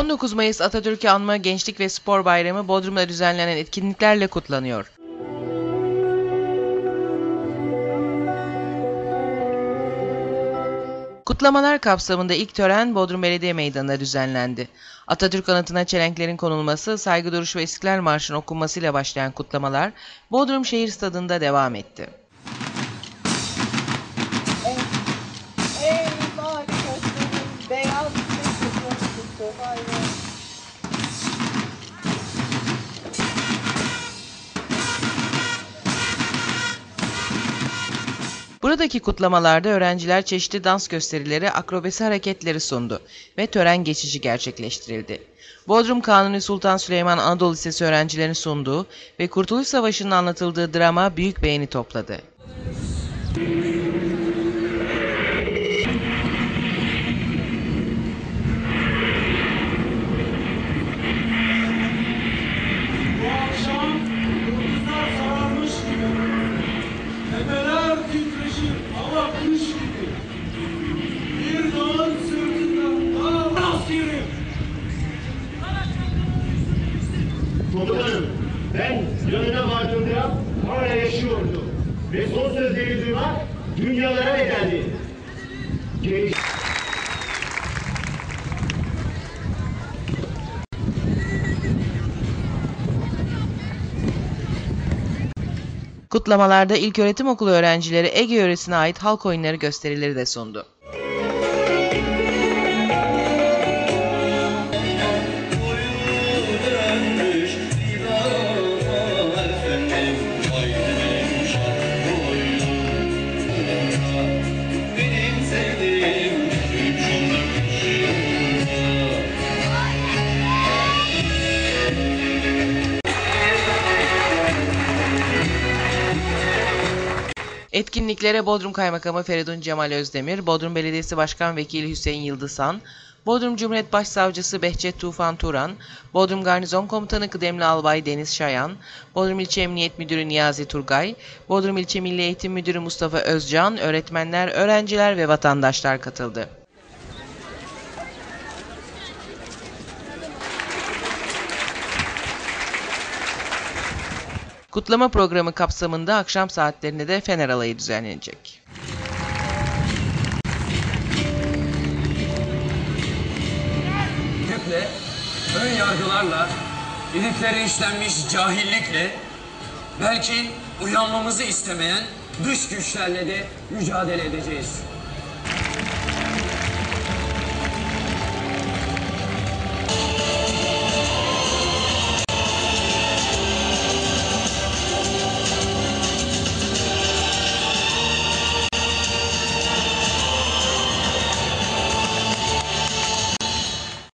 19 Mayıs Atatürk'ü anma Gençlik ve Spor Bayramı Bodrum'da düzenlenen etkinliklerle kutlanıyor. Kutlamalar kapsamında ilk tören Bodrum Belediye Meydanı'nda düzenlendi. Atatürk anıtına çelenklerin konulması, saygı duruşu ve İstiklal Marşı'nın okunmasıyla başlayan kutlamalar Bodrum Şehir Stadı'nda devam etti. Ey mavi gözlerin beyaz sesi tuttu hayran. Buradaki kutlamalarda öğrenciler çeşitli dans gösterileri, akrobasi hareketleri sundu ve tören geçici gerçekleştirildi. Bodrum Kanuni Sultan Süleyman Anadolu Lisesi öğrencilerin sunduğu ve Kurtuluş Savaşı'nın anlatıldığı drama büyük beğeni topladı. Komutanım, ben yanına vardığımda hala yaşıyordu. Ve son sözleri duymak dünyalara bedeldi. Geliş... Kutlamalarda İlköğretim Okulu öğrencileri Ege yöresine ait halk oyunları gösterileri de sundu. Etkinliklere Bodrum Kaymakamı Feridun Cemal Özdemir, Bodrum Belediyesi Başkan Vekili Hüseyin Yıldızhan, Bodrum Cumhuriyet Başsavcısı Behçet Tufan Turan, Bodrum Garnizon Komutanı Kıdemli Albay Deniz Şayan, Bodrum İlçe Emniyet Müdürü Niyazi Turgay, Bodrum İlçe Milli Eğitim Müdürü Mustafa Özcan, öğretmenler, öğrenciler ve vatandaşlar katıldı. Kutlama programı kapsamında akşam saatlerinde de Fener Alayı düzenlenecek. kökle, ön yargılarla, ilikleri işlenmiş cahillikle, belki uyanmamızı istemeyen dış güçlerle de mücadele edeceğiz.